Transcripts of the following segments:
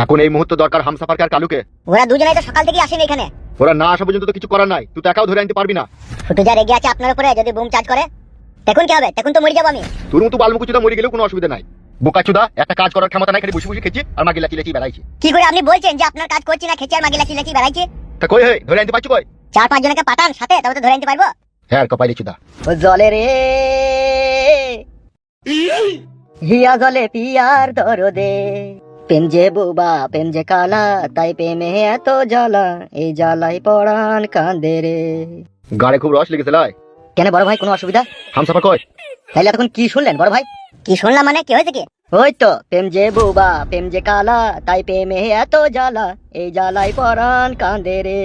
এখন এই মুহূর্তে দরকার হামসাফারকে আর কালুকে। ওরা দুজনেই তো সকাল থেকে আসেনি এখানে। ওরা না আসা পর্যন্ত তো কিছু করার নাই। তুই তো একাও ধরে আনতে পারবি না। ফুটু যা রেগে আছে আপনার উপরে যদি বুম চার্জ করে। দেখুন কি হবে দেখুন তো মরে যাব আমি। তোর মতো বালমুকুচুদা মরে গেলেও কোনো অসুবিধা নাই। বোকাচুদা একটা কাজ করার ক্ষমতা নাই খালি বসে বসে খেছি আর মাগি লাচি লাচি বেড়াইছি। কি করে আপনি বলছেন যে আপনার কাজ করছি না খেচে আর মাগি লাচি লাচি বেড়াইছি? তা কই হে ধরে আনতে পারছ কই? চার পাঁচ জনকে পাঠান সাথে তবে তো ধরে আনতে পারব। হ্যাঁ কপাইলি চুদা। ও জলে রে। হিয়া জলে পিয়ার দরদে। প্রেম যে বুবা প্রেম যে কালা তাই প্রেমে এত জ্বালা এই জ্বালাই পড়ান কান্দে রে। গাড়ে খুব রস লেগেছে লাই। কেন বড় ভাই কোনো অসুবিধা? হামসাফার কই তাইলে এতক্ষণ কি শুনলেন বড় ভাই? কি শুনলাম মানে? কি হয়েছে কি? ওই তো প্রেম যে বুবা প্রেম যে কালা তাই প্রেমে এত জ্বালা এই জ্বালাই পড়ান কান্দে রে।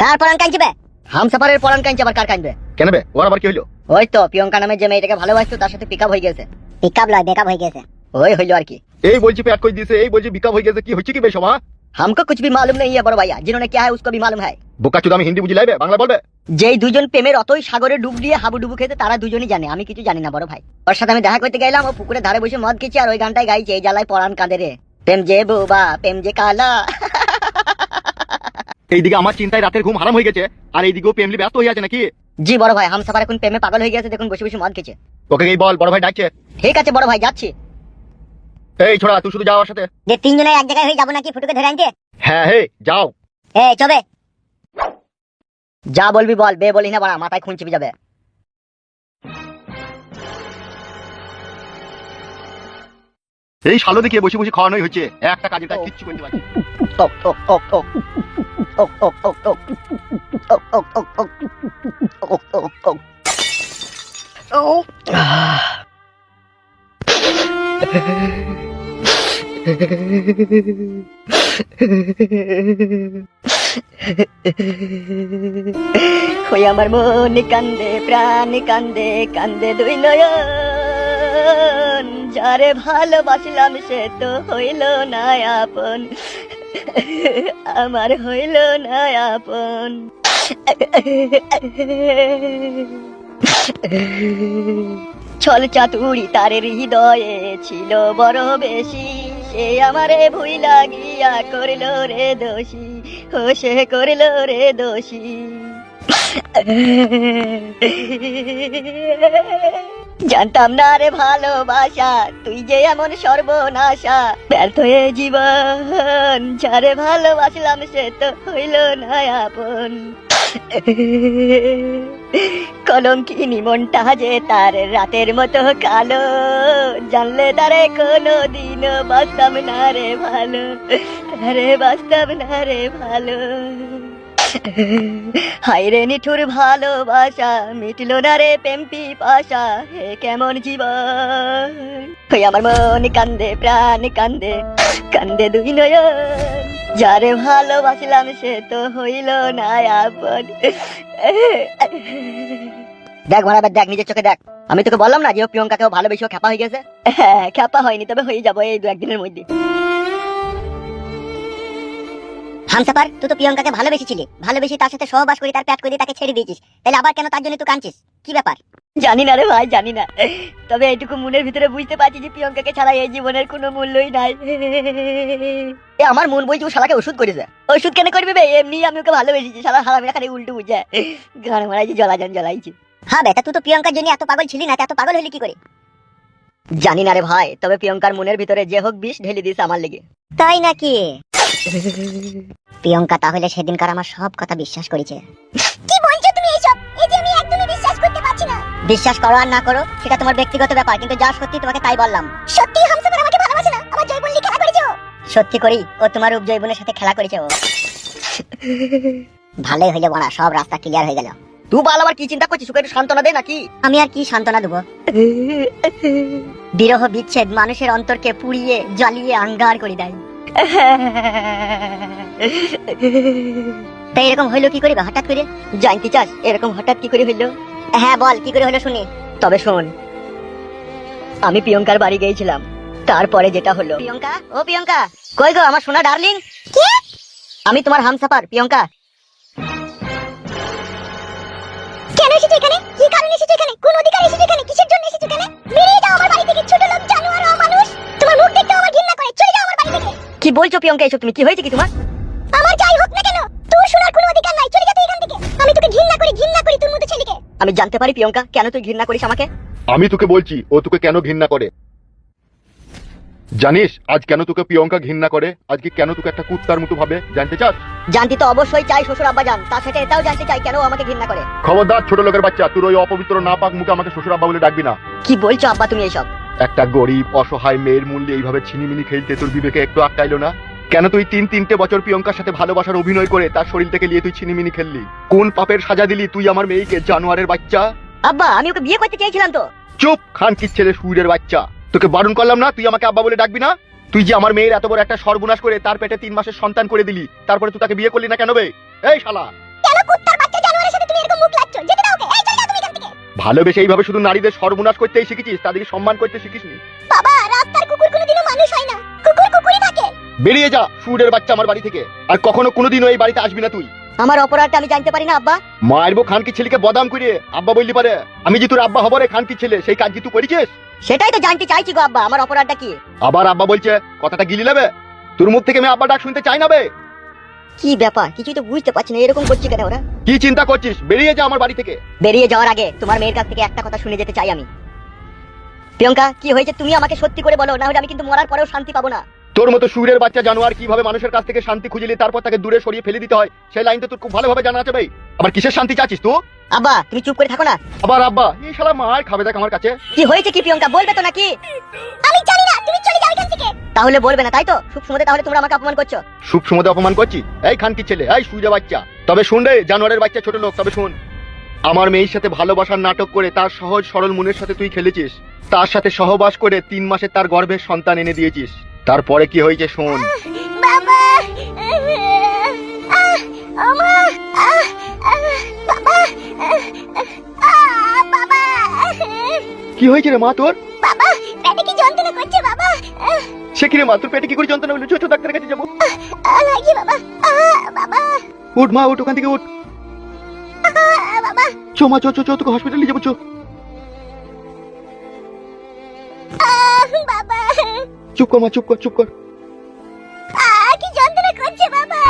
কার পরান কাঁদবে? হামসাফারের পড়ান কাঁদছে আবার কার কাঁদবে? কেন বে? ওর আবার কি হইল? ওই তো প্রিয়ঙ্কা নামে যে মেয়েটাকে ভালোবাসতো তার সাথে পিক হয়ে গেছে। পিক আপ লয় বেকআপ হয়ে গেছে। ওই হইল আর কি। এই বলছি পেট কই দিয়েছে এই বলছি বিকাপ হয়ে গেছে কি হচ্ছে কি বে সবা हमको कुछ भी मालूम नहीं है बड़ो भैया जिन्होंने क्या है उसको भी मालूम है বোকাচুদা আমি হিন্দি বুঝি লাইবে বাংলা বলবে যেই দুজন প্রেমের অতই সাগরে ডুব দিয়ে হাবুডুবু খেতে তারা দুজনই জানে আমি কিছু জানি না বড় ভাই ওর সাথে আমি দেখা করতে গেলাম ও পুকুরে ধারে বসে মদ খেয়েছি আর ওই গানটাই গাইছে এই জ্বালায় পড়ান কাঁদে রে প্রেম যে বুবা প্রেম যে কালা এইদিকে আমার চিন্তায় রাতের ঘুম হারাম হয়ে গেছে আর এইদিকেও প্রেমলি ব্যস্ত হয়ে আছে নাকি জি বড় ভাই হামসাফার এখন প্রেমে পাগল হয়ে গেছে দেখুন বসে বসে মদ খেয়েছে ওকে এই বল বড় ভাই ডাকছে ঠিক আছে বড় ভাই যাচ্ছি এই ছোড়া তুই শুধু যাও আমার সাথে যে তিনজনে এক জায়গায় হয়ে যাব নাকি ফুটুকে ধরে আনতে হ্যাঁ হে যাও এ চবে যা বলবি বল বে বলি না বাড়া মাথায় খুন চিপে যাবে এই শালো দেখিয়ে বসে বসে খাওয়ানোই হচ্ছে একটা কাজের কাজ কিচ্ছু করতে পারছি না। ওক, ওক, ওক, ওক। ওক, ওক, ওক, ওক। ওক, ওক, ওই আমার মন কান্দে প্রাণ কান্দে কান্দে দুই নয়ন যারে ভালোবাসলাম সে তো হইল না আপন আমার হইল না আপন ছল চাতুরি তার হৃদয়ে ছিল বড় বেশি সে আমারে ভুই লাগিয়া করিল রে দোষী ও সে করিল রে দোষী। জানতাম না রে ভালোবাসা, তুই যে এমন সর্বনাশা। ব্যর্থ হয়ে জীবন, যারে ভালোবাসলাম সে তো হইল না আপন। কলঙ্কিনী মনটা যে তার রাতের মতো কালো, জানলে তারে কোনো দিন বাঁচতাম না রে ভালো তারে বাঁচতাম না রে ভালো। হায় রে নিঠুর ভালোবাসা, মিটলো না রে পেম্পি পাশা, হে কেমন জীবন? ওই আমার মন কান্দে, প্রাণ কান্দে কান্দে দুই নয়ন। যারে ভালোবাসলাম সে তো হইল না আপন। দেখ মারা, দেখ, নিজের চোখে দেখ। আমি তোকে বললাম না যে প্রিয়ঙ্কাকেও ভালোবেসে খ্যাপা হয়ে গেছে? হ্যাঁ খ্যাপা হয়নি, তবে হয়ে যাব এই দু একদিনের মধ্যে। হামসাপার তুই তো প্রিয়ঙ্কাকে ভালোবেসেছিলি। ভালোবেসে তার সাথে সহবাস করে তার প্যাট করে তাকে ছেড়ে দিয়েছিস। তাহলে আবার কেন তার জন্য তুই কাঁদছিস? কি ব্যাপার? জানি না রে ভাই জানি না। তবে এইটুকু মনের ভিতরে বুঝতে পারছি যে প্রিয়ঙ্কাকে ছাড়া এই জীবনের কোনো মূল্যই নাই। এ আমার মন বলছে ও শালাকে ওষুধ করেছে। ওষুধ কেন করবি বে? এমনি আমি ওকে ভালোবেসেছি। শালা হারামি খালি উল্টো বুঝে। গান মারাইছি জলাজান জ্বলাইছি। হ্যাঁ বেটা তুই তো প্রিয়ঙ্কার জন্য এত পাগল ছিলি না এত পাগল হলি কি করে? জানি না রে ভাই তবে প্রিয়ঙ্কার মনের ভিতরে যে হোক বিষ ঢেলে দিস আমার লেগে। তাই নাকি? প্রিয়ঙ্কা তাহলে সেদিনকার আমার সব কথা বিশ্বাস করেছে। কি বলছো তুমি এইসব এই যে আমি একদমই বিশ্বাস করতে পারছি না। বিশ্বাস করো আর না করো সেটা তোমার ব্যক্তিগত ব্যাপার কিন্তু যা সত্যি তোমাকে তাই বললাম। সত্যি হামসাফার আমাকে ভালোবাসে না? আমার জয়বল্লি খেলা করেছে সত্যি করি ও তোমার উপজৈবনের সাথে খেলা করেছে ও। ভালোই হইল বড়া সব রাস্তা ক্লিয়ার হয়ে গেল। তুই বাল আবার কি চিন্তা করছিস? ওকে একটু সান্ত্বনা দে নাকি? আমি আর কি সান্ত্বনা দেবো? বিরহ বিচ্ছেদ মানুষের অন্তরকে পুড়িয়ে জ্বালিয়ে আঙ্গার করে দেয়। তাই এরকম হইল কি করে হঠাৎ করে? জানতে চাস এরকম হঠাৎ কি করে হইল? হ্যাঁ বল কি করে হলো শুনি। তবে শোন আমি প্রিয়ঙ্কার বাড়ি গিয়েছিলাম। তারপরে যেটা হলো প্রিয়ঙ্কা? ও প্রিয়ঙ্কা কই গো আমার সোনা ডার্লিং? আমি তোমার হামসাফার প্রিয়ঙ্কা। কেন এসেছ এখানে? কি কারণে এসেছ এখানে? কোন অধিকার এসেছ এখানে? কিসের জন্য এসেছ এখানে? বেরিয়ে যাও আমার বাড়ি থেকে ছোট লোক কি বলছো প্রিয়ঙ্কা এসব তুমি? কি হয়েছে কি তোমার? আমার যাই হোক না কেন তোর শোনার কোনো অধিকার নাই চলে যা তুই এখান থেকে। আমি তোকে ঘৃণা করি ঘৃণা করি তোর মতো ছেলেকে। আমি জানতে পারি প্রিয়ঙ্কা কেন তুই ঘৃণা করিস আমাকে? আমি তোকে বলছি ও তোকে কেন ঘৃণা করে? জানিস আজ কেন তোকে প্রিয়ঙ্কা ঘৃণা করে? আজকে কেন তোকে একটা কুত্তার মতো ভাবে? জানতে চাস? জানতে তো অবশ্যই চাই শ্বশুর আব্বা জান। তার সাথে এটাও জানতে চাই কেন ও আমাকে ঘৃণা করে? খবরদার ছোট লোকের বাচ্চা তুই ওই অপবিত্র না পাক মুখে আমাকে শ্বশুর আব্বা বলে ডাকবি না। কি বলছো আব্বা তুমি এসব? একটা গরিব অসহায় মেয়ের মূল্যে এইভাবে ছিনিমিনি খেলতে তোর বিবেকে একটু আটকাইলো না? কেন তুই তিন তিনটে বছর প্রিয়ঙ্কার সাথে ভালোবাসার অভিনয় করে তার শরীর থেকে নিয়ে তুই ছিনিমিনি খেললি? কোন পাপের সাজা দিলি তুই আমার মেয়েকে জানোয়ারের বাচ্চা? আব্বা আমি ওকে বিয়ে করতে চেয়েছিলাম তো। চুপ খান কি ছেলে সুরের বাচ্চা। তোকে বারণ করলাম না? তুই আমাকে আব্বা বলে ডাকবি না? তুই যে আমার মেয়ের এত বড় একটা সর্বনাশ করে তার পেটে তিন মাসের সন্তান করে দিলি তারপরে তুই তাকে বিয়ে করলি না কেন বে? এই শালা! কেন কুত্তার ভালোবেসে এইভাবে শুধু নারীদের সর্বনাশ করতেই শিখেছিস? তাদেরকে সম্মান করতে শিখিসনি? বাবা রাস্তার কুকুর কোনোদিনও মানুষ হয় না। কুকুর কুকুরই থাকে। বেরিয়ে যা সুরের বাচ্চা আমার বাড়ি থেকে। আর কখনো কোনোদিনও এই বাড়িতে আসবি না তুই। আমার অপরাধটা আমি জানতে পারি না আব্বা। মারবো খানকি ছেলেকে বদাম করে আব্বা বললি পারে আমি যে তোর আব্বা হব রে খানকি ছেলে সেই কাজ কি তুই করেছিস? সেটাই তো জানতে চাইছি গো আব্বা। আমার অপরাধটা কি? আবার আব্বা বলছে কথাটা গিলি নেবে? তোর মুখ থেকে আমি আব্বা ডাক শুনতে চাই না বে। কি ব্যাপার? কিছুই তো বুঝতে পারছি না এরকম করছি কেন ওরা? কি চিন্তা করছিস? বেরিয়ে যা আমার বাড়ি থেকে। বেরিয়ে যাওয়ার আগে তোমার মেয়ের কাছ থেকে একটা কথা শুনে যেতে চাই আমি। প্রিয়ঙ্কা কি হয়েছে তুমি আমাকে সত্যি করে বলো না হলে আমি কিন্তু মরার পরেও শান্তি পাবো না। তোর মতো সুরের বাচ্চা জানোয়ার কীভাবে মানুষের কাছ থেকে শান্তি খুঁজলি তারপর তাকে দূরে সরিয়ে ফেলে দিতে হয় সেই লাইন তো তোর খুব ভালোভাবে জানা আছে ভাই। আবার কিসের শান্তি চাচ্ছিস তুই? আব্বা তুমি চুপ করে থাকো না। আবার আব্বা এই শালা মার খাবে দেখ আমার কাছে। কি হয়েছে কি প্রিয়ঙ্কা বলবে তো নাকি? আমি জানি না তুমি চলে যাও এখান থেকে। তাহলে বলবে না তাই তো? সুখ সময় তাহলে তোমরা আমাকে অপমান করছ। সুপ সমুদে অপমান করছি? এই খানকি ছেলে এই সুজা বাচ্চা। তবে শুন রে জানোয়ারের বাচ্চা ছোট লোক তবে শুন। আমার মেয়ের সাথে ভালোবাসার নাটক করে তার সহজ সরল মনের সাথে তুই খেলেছিস। তার সাথে সহবাস করে তিন মাসে তার গর্ভের সন্তান এনে দিয়েছিস। তারপরে কি হয়েছে শোন। বাবা কি হয়েছে রে মা তোর? বাবা পেটে কি যন্ত্রণা করছে বাবা? সে কি রে মা তোর পেটে কি করে যন্ত্রণা হলো? ছোট ডাক্তারের কাছে যাব। লাগছে বাবা বাবা। উঠ মা উঠ ওখান থেকে উঠ। চো মা চো চো চো তোকে হসপিটালে যাব চো। চুপ কর মা চুপ কর চুপ কর। কি যন্ত্রণা করছে বাবা।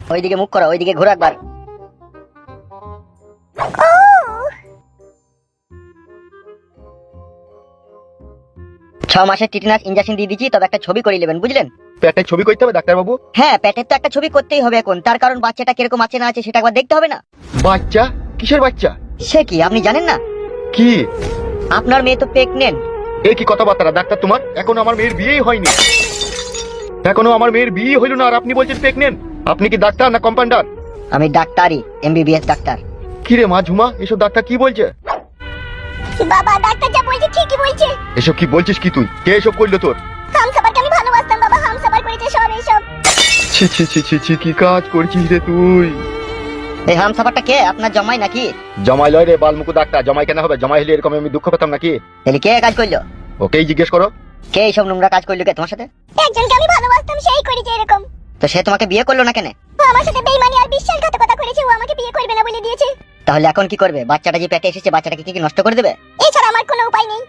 ওইদিকে মুখ করো ওইদিকে ঘোরো একবার। মাসের টিটেনাস ইঞ্জেকশন দিয়ে দিচ্ছি তবে একটা ছবি করে নেবেন বুঝলেন? পেটে ছবি করতে হবে ডাক্তার বাবু হ্যাঁ প্যাটের তো একটা ছবি করতেই হবে এখন। তার কারণ বাচ্চাটা কীরকম আছে না আছে সেটা একবার দেখতে হবে না। বাচ্চা? কিসের বাচ্চা? সে কি আপনি জানেন না? কি? আপনার মেয়ে তো প্রেগনেন্ট এ কি কথাবার্তা ডাক্তার তোমার? এখনও আমার মেয়ের বিয়েই হয়নি। এখনও আমার মেয়ের বিয়ে হইল না আর আপনি বলছেন প্রেগনেন্ট আপনি কি ডাক্তার না কম্পাউন্ডার আমি ডাক্তারই এমবিবিএস ডাক্তার। কি রে মা ঝুমা এসব ডাক্তার কি বলছে? বাবা ডাক্তার যা বলছে ঠিকই বলছে। এসব কি বলছিস কি তুই? কে এসব করল তোর? হামসাবারকে আমি ভালোবাসতাম বাবা হামসাবার করেছে সব এইসব ছি ছি ছি ছি ছি কি কাজ করছিস রে তুই? এই হামসাফারটা কে? আপনার জমাই নাকি? জমাই লয় রে বালমুকু ডাক্তার জমাই কেন হবে? জমাই হলে এরকম আমি দুঃখ পেতাম নাকি? তাহলে কে কাজ করল? ওকেই জিজ্ঞেস করো। কে এইসব নোংরা কাজ করল কে তোমার সাথে? একজনকে আমি ভালোবাসতাম সেই করেছে এরকম। তো সে তোমাকে বিয়ে করল না কেন? ও আমার সাথে বেইমানি আর বিশ্বাসঘাতকতা করেছে ও আমাকে বিয়ে করবে না বলে দিয়েছে। তাহলে এখন কি করবে? বাচ্চাটা যে পেটে এসেছে বাচ্চাটাকে কি কি নষ্ট করে দেবে? এছাড়া আমার কোনো উপায় নেই।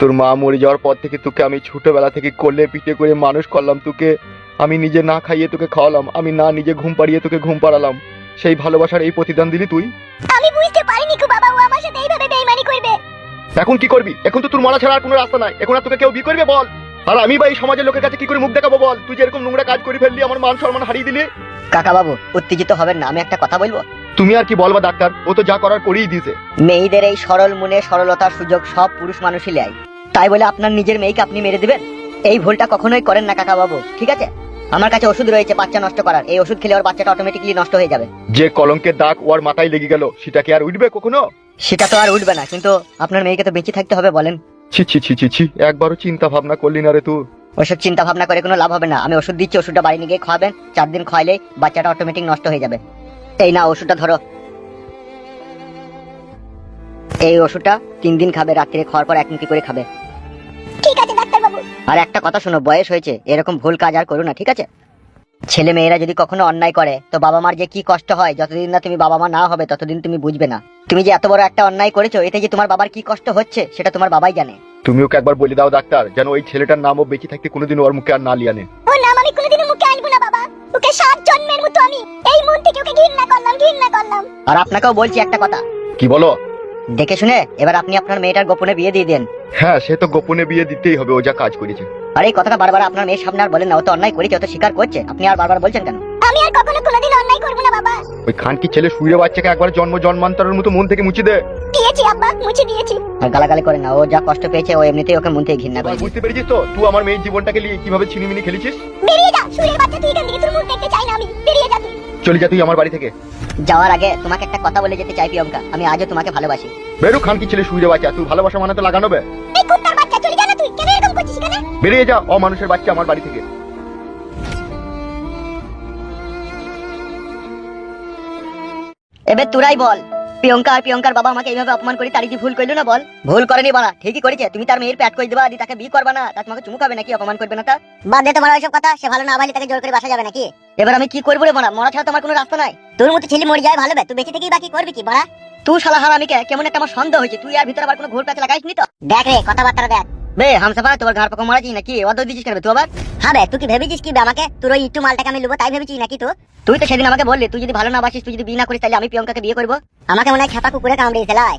তোর মা মরে যাওয়ার পর থেকে তোকে আমি ছোটবেলা থেকে কোলে পিঠে করে মানুষ করলাম তোকে। আমি নিজে না খাইয়ে তোকে খাওয়ালাম আমি না নিজে ঘুম পাড়িয়ে তোকে ঘুম পাড়ালাম। সেই ভালোবাসার এই প্রতিদান দিলি তুই? আমি বুঝতে পারিনি কো বাবা ও আমার সাথে এইভাবে বেইমানি করবে। এখন কি করবি? এখন তো তোর মারা ছাড়া আর কোনো রাস্তা নাই। এখন আর তোকে কেউ বিয়ে করবে বল? আর আমি এই সমাজের লোকের কাছে কি করে মুখ দেখাবো বল? তুই যে এরকম নোংরা কাজ করে ফেললি আমার মান সম্মান হারিয়ে দিলি। কাকা বাবু উত্তেজিত হবেন না আমি একটা কথা বলব? তুমি আর কি বলবা ডাক্তার? ও তো যা করার করেই দিয়েছে মেয়েদের এই সরল মনে সরলতার সুযোগ সব পুরুষ মানুষই নেয়। তাই বলে আপনার নিজের মেয়েকে আপনি মেরে দিবেন? এই ভুলটা কখনোই করেন না কাকা বাবু ঠিক আছে? আমার কাছে ওষুধ রয়েছে বাচ্চা নষ্ট করার। এই ওষুধ খেলে ওর বাচ্চাটা অটোমেটিকলি নষ্ট হয়ে যাবে। যে কলঙ্কের দাগ ওর মাথায় লেগে গেল সেটা কি আর উঠবে কখনো? সেটা তো আর উঠবে না কিন্তু আপনার মেয়েকে তো বেঁচে থাকতে হবে বলেন। ছি ছি ছি ছি ছি একবারও চিন্তা ভাবনা করলি না রে তুই। ওসব চিন্তা ভাবনা করে কোনো লাভ হবে না। আমি ওষুধ দিচ্ছি ওষুধটা বাড়ি নিয়ে গিয়ে খাওয়াবেন চার দিন খাওয়াইলেই বাচ্চাটা অটোমেটিক নষ্ট হয়ে যাবে। এই না ওষুধটা ধরো। এই ওষুধটা তিন দিন খাবে রাত্রে খাওয়ার পর এক মুখি করে খাবে। ঠিক আছে ডাক্তার বাবু আর একটা কথা শোনো বয়স হয়েছে এরকম ভুল কাজ আর করো না ঠিক আছে? ছেলে মেয়েরা যদি কখনো অন্যায় করে তো বাবা মার যে কি কষ্ট হয় যতদিন না তুমি বাবা মা না হবে ততদিন তুমি বুঝবে না। তুমি যে এত বড় একটা অন্যায় করেছ এতে যে তোমার বাবার কি কষ্ট হচ্ছে সেটা তোমার বাবাই জানে। তুমি ওকে একবার বলে দাও ডাক্তার যেন ওই ছেলেটার নামও বেঁচে থাকতে কোনোদিন ওর মুখে আর না লিয়ানে ও নাম আমি কোনোদিনও মুখে আনব না বাবা। ওকে সাত জন্মের মতো আমি এই মন থেকে ওকে ঘৃণা করলাম ঘৃণা করলাম। আর আপনাকেও বলছি একটা কথা। কি বলো? দেখে শুনে এবার আপনি আপনার মেয়েটার গোপনে বিয়ে দিয়ে দেন। হ্যাঁ সে তো গোপনে বিয়ে দিতেই হবে ও যা কাজ করেছে। আর এই কথাটা বারবার আপনার মেয়ের সামনে আর বলেন না ও তো অন্যায় করেছে ও তো স্বীকার করছে। আপনি আর বারবার বলছেন কেন? আমি আর কখনো কোনোদিন অন্যায় করব না বাবা। ওই খানকি ছেলে শুয়ে বাচ্চাকে একবার জন্ম জন্মান্তরের মতো মন থেকে মুছে দে। দিয়েছি আব্বা মুছে দিয়েছি। আর গালাগালি করে না ও যা কষ্ট পেয়েছে ও এমনিতেই ওকে মন থেকে ঘৃণা করে বুঝতে পেরেছিস তো? তুই আমার মেয়ের জীবনটাকে নিয়ে কীভাবে ছিনিমিনি খেলেছিস? বেরিয়ে যা সুরের বাচ্চা তুই এখান থেকে তোর মুখ দেখতে চাই। চলে যা তুই আমার বাড়ি থেকে। যাওয়ার আগে তোমাকে একটা কথা বলে যেতে চাই প্রিয়ঙ্কা। আমি আজও তোমাকে ভালোবাসি। বেরু খানকি ছেলে শুয়ে বাচ্চা তুই ভালোবাসা মানে তো লাগানো বে। এই কুত্তার বাচ্চা চলে যা না তুই। কেন এরকম করছিস কেন বেরিয়ে যা অমানুষের বাচ্চা আমার বাড়ি থেকে। এবার তোরাই বল প্রিয়ঙ্কা আর প্রিয়ঙ্কার বাবা আমাকে এইভাবে অপমান করে তারি কি ভুল করল না বল? ভুল করেনি বাড়া ঠিকই করেছে। তুমি তার মেয়ের প্যাট করে দেবা দি তাকে বিয়ে করবা না। তা তোমাকে চুমু খাবে নাকি অপমান করবে না তা? বাদ দে তোমার ওইসব কথা। সে ভালো না ভালো তাকে জোর করে বাসা যাবে নাকি? এবার আমি কি করব রে বাড়া? মরা ছাড়া তোমার কোনো রাস্তা নাই। তোর মতো ছেলে মরে যায় ভালো বে তুই বেঁচে থেকেই বাকি করবি কি বড়া? তুই শালা হার আমি কেমন একটা আমার সন্দেহ হয়েছে। তুই আর ভিতরে আবার কোনো ঘোর প্যাচ লাগাইস নি তো? দেখ রে কথাবার্তা দেখ। বে হামসাফা তোমার ঘর পাকা মারাছি নাকি? অর্ধ দিছিস কেন তুই আবার? হ্যাঁ বে তুই কি ভেবেছিস কি আমাকে? তোর ওই একটু মালটাকে আমি লুবো তাই ভেবেছিস নাকি তুই তুই তো সেদিন আমাকে বললি তুই যদি ভালো না বাসিস তুই যদি বিয়ে না করিস তাহলে আমি প্রিয়ঙ্কাকে বিয়ে করব। আমাকে মনে হয় খেপা কুকুরে কামড়িয়েছে লাই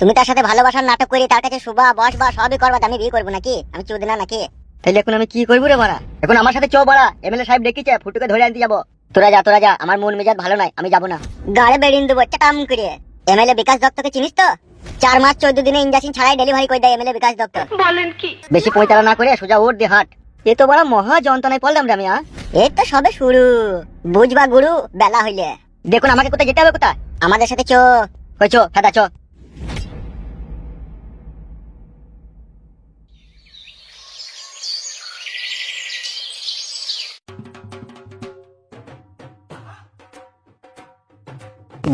তুমি তার সাথে ভালোবাসার নাটক করে তার কাছে শুভা বস বা সবই করবা আমি বিয়ে করব নাকি? আমি চুদ না নাকি? তাহলে এখন আমি কি করব রে মারা? এখন আমার সাথে চো বাড়া এমএলএ সাহেব ডেকেছে ফুটুকে ধরে আনতে যাব। তোরা যা তোরা যা আমার মন মেজাজ ভালো নাই আমি যাব না। গাড়ে বেরিয়ে দেবো চাটাম করে। এমএলএ বিকাশ দত্তকে চিনিস তো? চার মাস চোদ্দ দিনে ইঞ্জেকশন ছাড়াই ডেলিভারি করে দেয় এমএলএ বিকাশ দত্ত। বলেন কি? বেশি পয়তারা না করে সোজা ওর দিয়ে হাট এ তো বড় মহা যন্ত্রণায় পড়লাম রে আমি আ। এই তো সবে শুরু। বুঝবা গুরু বেলা হইলে। দেখুন আমাকে কোথায় যেতে হবে কোথায়? আমাদের সাথে চো। চো ফেদা চো।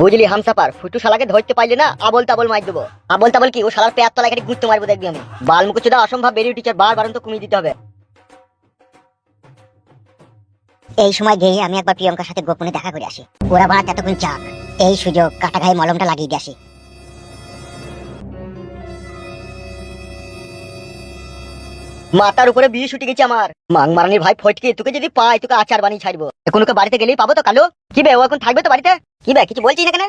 বুঝলি হামসাপার ফুটু শালাকে ধরতে পারলে না আবল তাবল মার দেবো। আবল তাবল কি? ও শালার পেয়ার তলায় কেটে গুঁজতে মারবো দেখবি আমি। বাল মুকুচুদা অসম্ভব বেরিয়ে টিচার বার বারণ তো কমিয়ে দিতে হবে। এই সময় গিয়ে আমি একবার প্রিয়ঙ্কার সাথে গোপনে দেখা করে আসি। ওরা বাড়াতে এতক্ষণ চাক এই সুযোগ কাটা গায়ে মলমটা লাগিয়ে দিয়ে আসি। মাথার উপরে বিয়ে ছুটে গেছে আমার। মাং মারানির ভাই ফটকে, তোকে যদি পাই, তোকে আচার বানিয়ে ছাড়বো। এখন ওকে বাড়িতে গেলেই পাবো তো কালো? কি বে, ও এখন থাকবে তো বাড়িতে? কি বে, কিছু বলছিস না কেন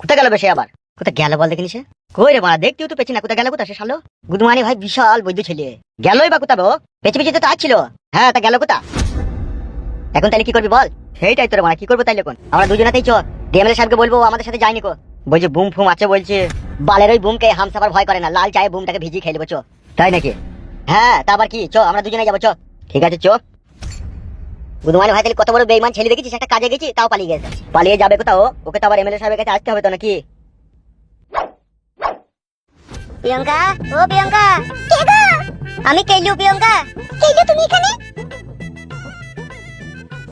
কোথায় গেল বেশি আবার? কোথায় গেল বল দেখিনি সে? কই রে মারা দেখতেও তো পেছি না, কোথায় গেল, কোথায় সে শালো? গুদমানি ভাই বিশাল বৈদ্য ছেলে। গেলই বা কোথাবে ও? পেছে পেছে তো আসছিল হ্যাঁ তা গেল কোথা এখন তাহলে কি করবি বল? সেইটাই তোর মারা কি করব তাইলে এখন? আমরা দুজনাতেই চ ডিএমএল সাহেবকে বলব আমাদের সাথে যায়নি কো। বলছে বুম ফুম আছে বলছে। বালের ওই বুমকে হামসাবার ভয় করে না লাল চায়ে বুমটাকে ভিজিয়ে খেয়ে নেব চ। তাই নাকি? হ্যাঁ তারপর কি? চ আমরা দুজনে যাব চো। ঠিক আছে চ। বুধমানি ভাই তাহলে কত বড় বেইমান ছেলে দেখেছিস? একটা কাজে গেছি তাও পালিয়ে গেছে। পালিয়ে যাবে কোথাও? ওকে তো আবার এমএলএ সাহেবের কাছে আসতে হবে তো নাকি? প্রিয়ঙ্কা ও প্রিয়ঙ্কা। কে গো? আমি কেলু প্রিয়ঙ্কা। কেলু তুমি এখানে?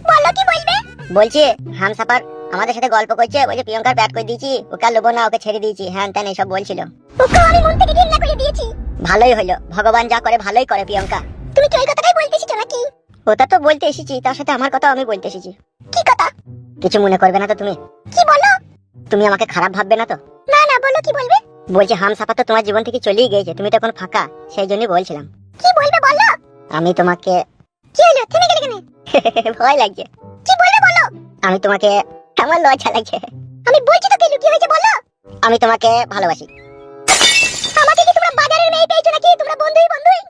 বলো কি বলবে? বলছি হামসাপার আমাদের সাথে গল্প করছে বলছে প্রিয়ঙ্কার ব্যাট করে দিয়েছি ওকে আর লোবো না ওকে ছেড়ে দিয়েছি। হ্যাঁ তেন এইসব বলছিল। ওকে আমি মন থেকে ঘৃণা করে দিয়েছি। ভালোই হলো ভগবান যা করে ভালোই করে প্রিয়ঙ্কা। তুমি কি ওই কথাটাই বলতে এসেছ নাকি? ওটা তো বলতে এসেছি তার সাথে আমার কথা আমি বলতে এসেছি। কি কথা? কিছু মনে করবে না তো তুমি? কি বলো? তুমি আমাকে খারাপ ভাববে না তো? না না বলো কি বলবে? বলছি হামসাপা তো তোমার জীবন থেকে চলেই গিয়েছে তুমি তো এখন ফাঁকা সেই জন্যই বলছিলাম। কি বলবে বলো? আমি তোমাকে কি হলো? থেমে গেলে কেন? ভয় লাগছে। কি বলবে বলো? আমি তোমাকে আমার লজ্জা লাগছে। আমি বলছি তোকে লুকিয়ে হয়েছে বলো। আমি তোমাকে ভালোবাসি। আমাকে কি তোমরা বাজারের মেয়ে পেয়েছ নাকি? তোমরা বন্ধুই বন্ধুই?